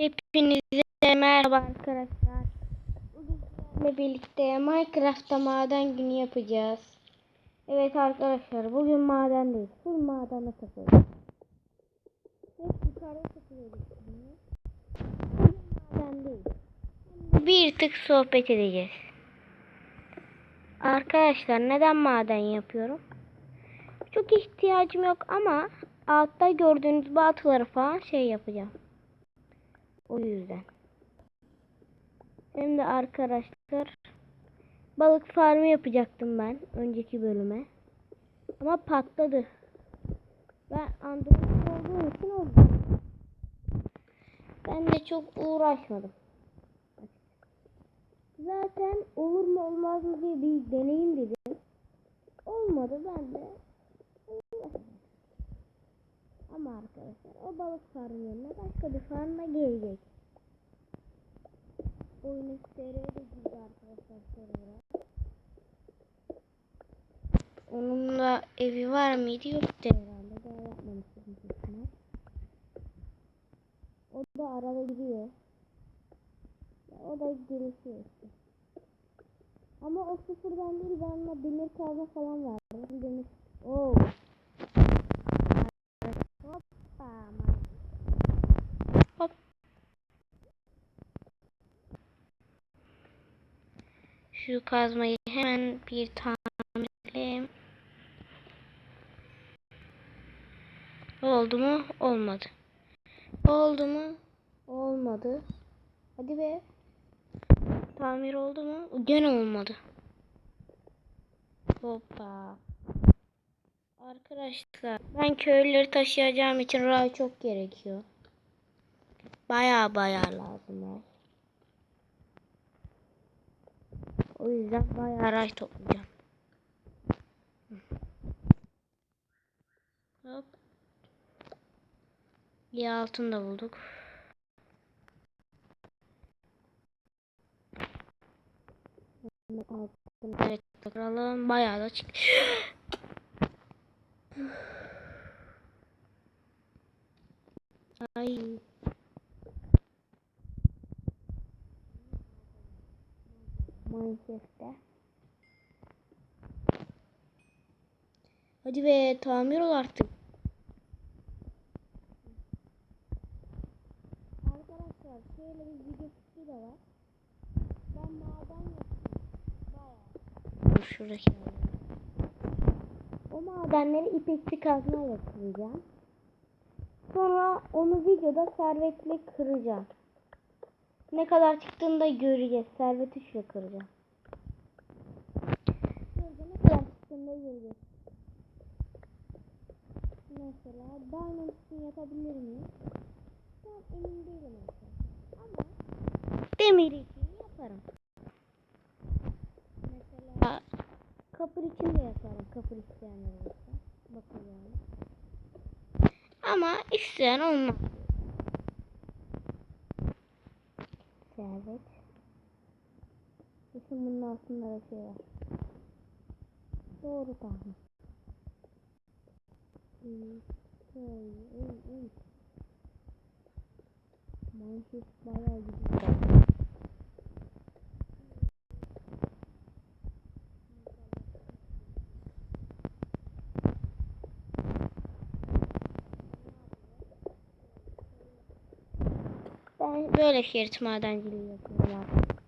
Hepinize merhaba arkadaşlar. Bugün birlikte Minecraft'ta maden günü yapacağız. Evet arkadaşlar bugün madendeyiz. Full madene takılıyoruz. Hep yukarıya takılıyoruz. şimdi. Bugün madendeyiz. Bir tık sohbet edeceğiz. Arkadaşlar neden maden yapıyorum? Çok ihtiyacım yok ama altta gördüğünüz batıları falan şey yapacağım. O yüzden. Hem de arkadaşlar balık farmı yapacaktım ben önceki bölüme. Ama patladı. Ben Android olduğum için oldu. Ben de çok uğraşmadım. Zaten olur mu olmaz mı diye bir deneyim dedim. Olmadı ben de. Ama arkadaşlar o balık farmı yerine başka bir farmla gelecek. Oyunu SR'ye de girdi arkadaşlar server'a. Onun da evi var mıydı? Yoktu herhalde. Daha yapmamıştım. O da arada gidiyor. Ya o da gelişiyor işte. Ama o sıfırdan değil bana demir kazma falan vardı. Demir. Oo. Hoppa. Hop. Şu kazmayı hemen bir tamir edelim. Oldu mu? Olmadı. Oldu mu? Olmadı. Hadi be. Tamir oldu mu? Gene olmadı. Hoppa. Arkadaşlar ben köylüleri taşıyacağım için ray çok gerekiyor. Baya baya lazım. O yüzden baya ray toplayacağım. Hop. Bir altın da bulduk. Evet bakalım bayağı da çık. Ay. Minecraft'te. Hadi be tamir ol artık. Arkadaşlar şöyle bir video fikri de var. Ben maden yapıyorum. Bayağı. Dur şuradaki O madenleri ipekli kazmayla kıracağım. Sonra onu videoda servetle kıracağım. Ne kadar çıktığını da göreceğiz. Servet üçle kıracağım. Şurada ne kadar çıktığını da göreceğiz. Mesela Diamond için yapabilir miyim? Ben emin değilim mesela. Ama demir için yaparım. Mesela kapır için de yaparım. Kapır isteyenler olursa. Bakacağım. Ama isteyen olmaz. Servet. Kesin bunun altında da şey var. Doğru tahmin. Üy. Minecraft bayağı gidiyor. Ben böyle şerit madenciliği yapıyorum artık.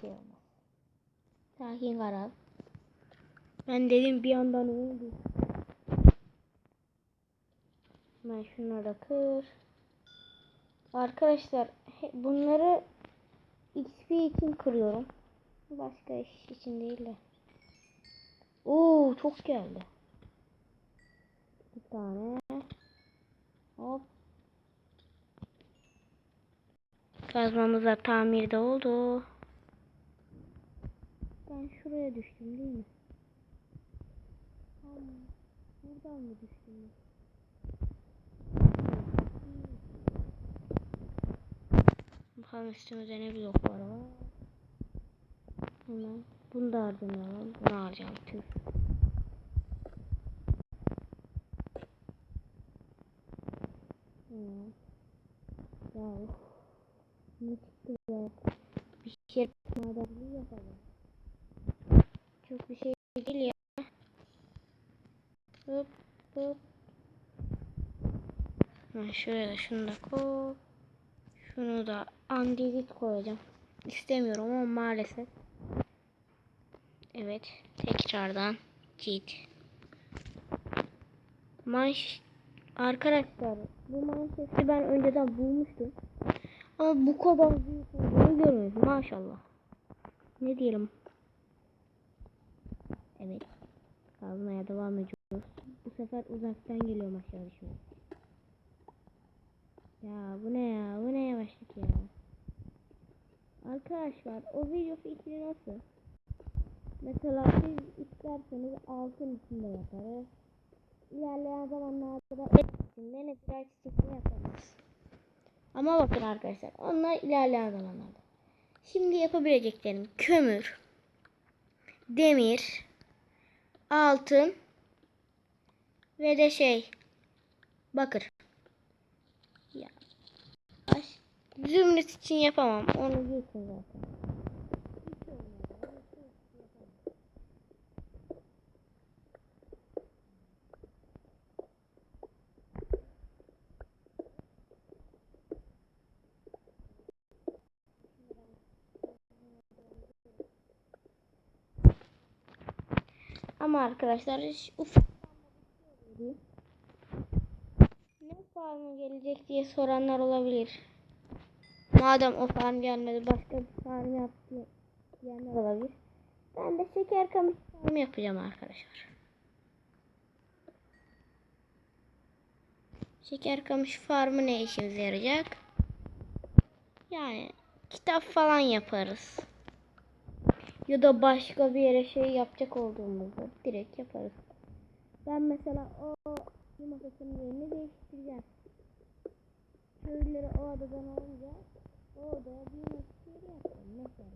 Şey. Sakin karar. Ben dedim bir yandan oldu. Ben şunları da kır. Arkadaşlar bunları XP için kırıyorum. Başka iş için değil de. Oo çok geldi. Bir tane. Hop. Kazmamız da tamirde oldu. Ben şuraya düştüm değil mi? Buradan mı düştüm? Bakalım üstümüzde ne bloklar var. Hemen bunu da harcamayalım. Bunu alacağım tüh. Hmm. Ya ne çıktı be. Bir şey madenli yapalım. Çok bir şey değil ya. Hop hop. Ha, şöyle şunu da koy. Şunu da andezit koyacağım. İstemiyorum ama maalesef. Evet. Tekrardan git. Manş Arkadaşlar bu manşeti ben önceden bulmuştum. Ama bu kadar büyük olduğunu görmedim. Maşallah. Ne diyelim. Evet. Kazmaya devam ediyoruz. Bu sefer uzaktan geliyor aşağı düşmeye. Ya bu ne ya? Bu ne yavaşlık ya? Arkadaşlar o video fikri nasıl? Mesela siz isterseniz altın içinde yaparız. İlerleyen zamanlarda da et içinde netler çiçekini yaparız. Ama bakın arkadaşlar onlar ilerleyen zamanlarda. Şimdi yapabileceklerim kömür, demir, altın ve de şey bakır. Ya. Baş, zümrüt için yapamam. Onu geçin zaten. Ama arkadaşlar ufak ne farmı gelecek diye soranlar olabilir. Madem o farm gelmedi başka bir farm yaptı diyenler olabilir. Ben de şeker kamışı farmı yapacağım arkadaşlar. Şeker kamışı farmı ne işimize yarayacak? Yani kitap falan yaparız. Ya da başka bir yere şey yapacak olduğumuzda direkt yaparız. Ben mesela o yumurtasının yerini değiştireceğim. Köylüleri o adadan alınca o odaya bir yeri yapacağım mesela.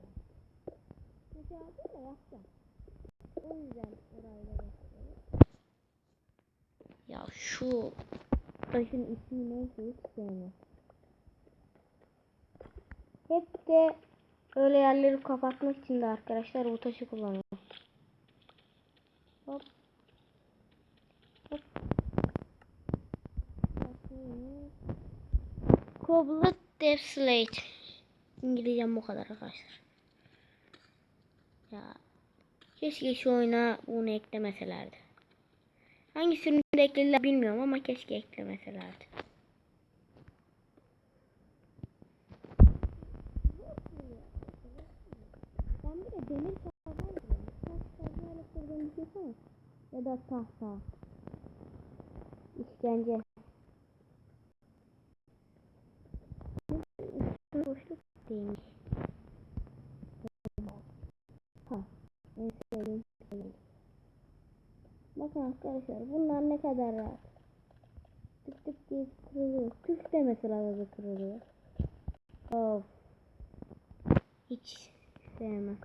Mesela de yapacağım. O yüzden orayı da yapıyorum. Ya şu taşın ismi neyse hiç. Hep de öyle yerleri kapatmak için de arkadaşlar bu taşı kullanıyorum. Hop. Hop. Death Slate. İngilizcem bu kadar arkadaşlar. Ya keşke şu oyuna bunu eklemeselerdi. Hangi sürümde eklediler bilmiyorum ama keşke eklemeselerdi. Ben bir de demir şey var. Ya da tahta. İşkence. Bakın arkadaşlar bunlar ne kadar rahat. Tık tık diye kırılıyor. Tüf de mesela da kırılıyor. Of. Hiç sevmem.